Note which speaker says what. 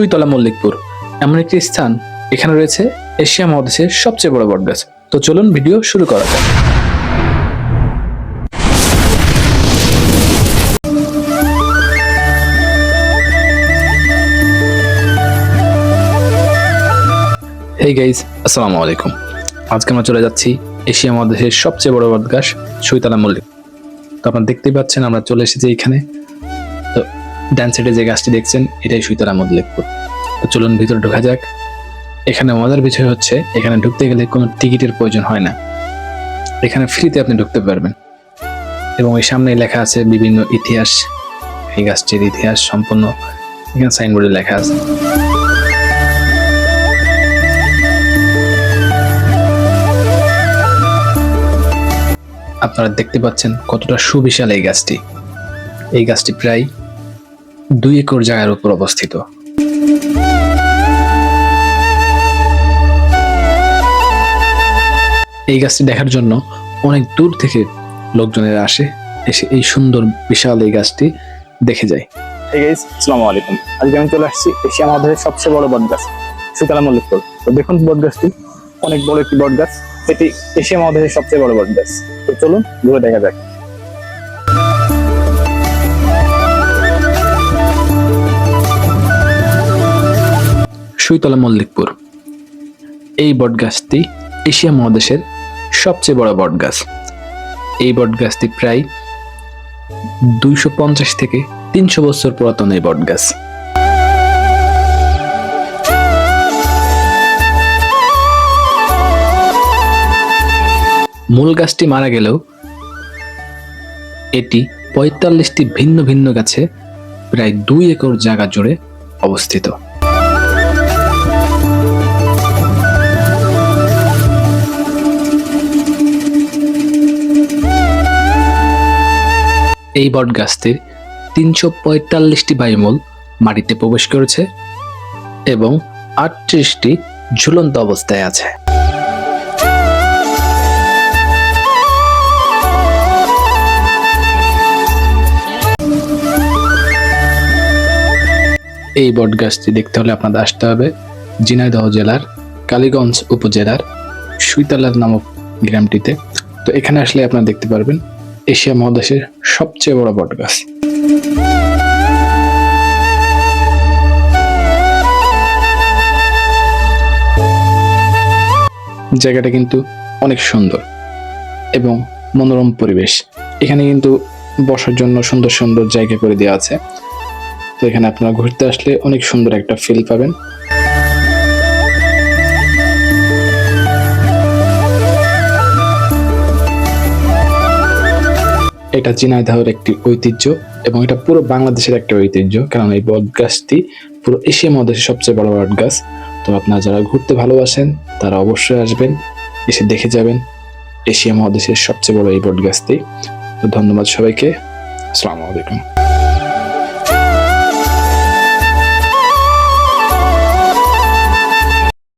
Speaker 1: সুইতলা মল্লিকপুর। এমন একটি স্থান এখানে রয়েছে এশিয়া মহাদেশের সবচেয়ে বড় বটগাছ। তো চলুন ভিডিও শুরু করা যাক। হেই গাইজ আসসালামু আলাইকুম। আজকে আমরা চলে যাচ্ছি এশিয়া মহাদেশের সবচেয়ে বড় বটগাছ সুইতলা মল্লিক। তো আপনারা দেখতেই পাচ্ছেন, আমরা চলে এসেছি এখানে। ডান সাইডে যে গাছটি দেখছেন, এটাই সুইতলা মল্লিকপুর তো চলুন ভিতরে ঢোকা যাক। এখানে মজার বিষয় হচ্ছে, এখানে ঢুকতে গেলে কোনো টিকিটের প্রয়োজন হয় না। এখানে ফ্রিতে আপনি ঢুকতে পারবেন। এবং এই সামনে লেখা আছে বিভিন্ন ইতিহাস। এই গাছটির ইতিহাস সম্পূর্ণ এখানে সাইনবোর্ডে লেখা আছে। আপনারা দেখতে পাচ্ছেন কতটা সুবিশাল এই গাছটি। এই গাছটি প্রায় দুই একর জায়গার উপর অবস্থিত। এই গাছটি দেখার জন্য অনেক দূর থেকে লোকজনেরা আসে, এসে এই সুন্দর, বিশাল এই গাছটি দেখে যায়।
Speaker 2: এই আলাইকুম। আজকে আমি চলে আসছি এশিয়া মহাদেশের সবচেয়ে বড় বট গাছ সুতলা মল্লিকপুর তো দেখুন বট গাছটি অনেক বড় একটি বট গাছ এটি এশিয়া মহাদেশের সবচেয়ে বড় বট গাছ তো চলুন, ঘুরে দেখা যাক।
Speaker 1: সুইতলা মল্লিকপুর। এই বটগাছটি এশিয়া মহাদেশের সবচেয়ে বড় বটগাছ। এই বটগাছটি প্রায় দুইশো পঞ্চাশ থেকে তিনশো বছর পুরাতন এই বটগাছ। মূল গাছটি মারা গেলেও এটি পঁয়তাল্লিশটি ভিন্ন ভিন্ন গাছে প্রায় দুই একর জায়গা জুড়ে অবস্থিত। এই বট গাছটির তিনশো পঁয়তাল্লিশটি বায়ুমূল মাটিতে প্রবেশ করেছে এবং আটত্রিশটি ঝুলন্ত অবস্থায় আছে। এই বট গাছটি দেখতে হলে আপনাদের আসতে হবে ঝিনাইদহ জেলার কালীগঞ্জ উপজেলার সুইতালার নামক গ্রামটিতে। তো এখানে আসলে আপনারা দেখতে পারবেন এশিয়া মহাদেশের সবচেয়ে বড় বট গাছ। জায়গাটা কিন্তু অনেক সুন্দর এবং মনোরম পরিবেশ। এখানে কিন্তু বসার জন্য সুন্দর সুন্দর জায়গা করে দেওয়া আছে। তো এখানে আপনারা ঘুরতে আসলে অনেক সুন্দর একটা ফিল পাবেন। এটা ঝিনাইদহের একটি ঐতিহ্য এবং এটা পুরো বাংলাদেশের একটা ঐতিহ্য। কারণ এই বট গাছটি পুরো এশিয়া মহাদেশের সবচেয়ে বড় বট গাছ। তো আপনারা যারা ঘুরতে ভালোবাসেন, তারা অবশ্যই আসবেন, এসে দেখে যাবেন এশিয়া মহাদেশের সবচেয়ে বড় এই বট গাছটি। তো ধন্যবাদ সবাইকে। আসসালামু আলাইকুম।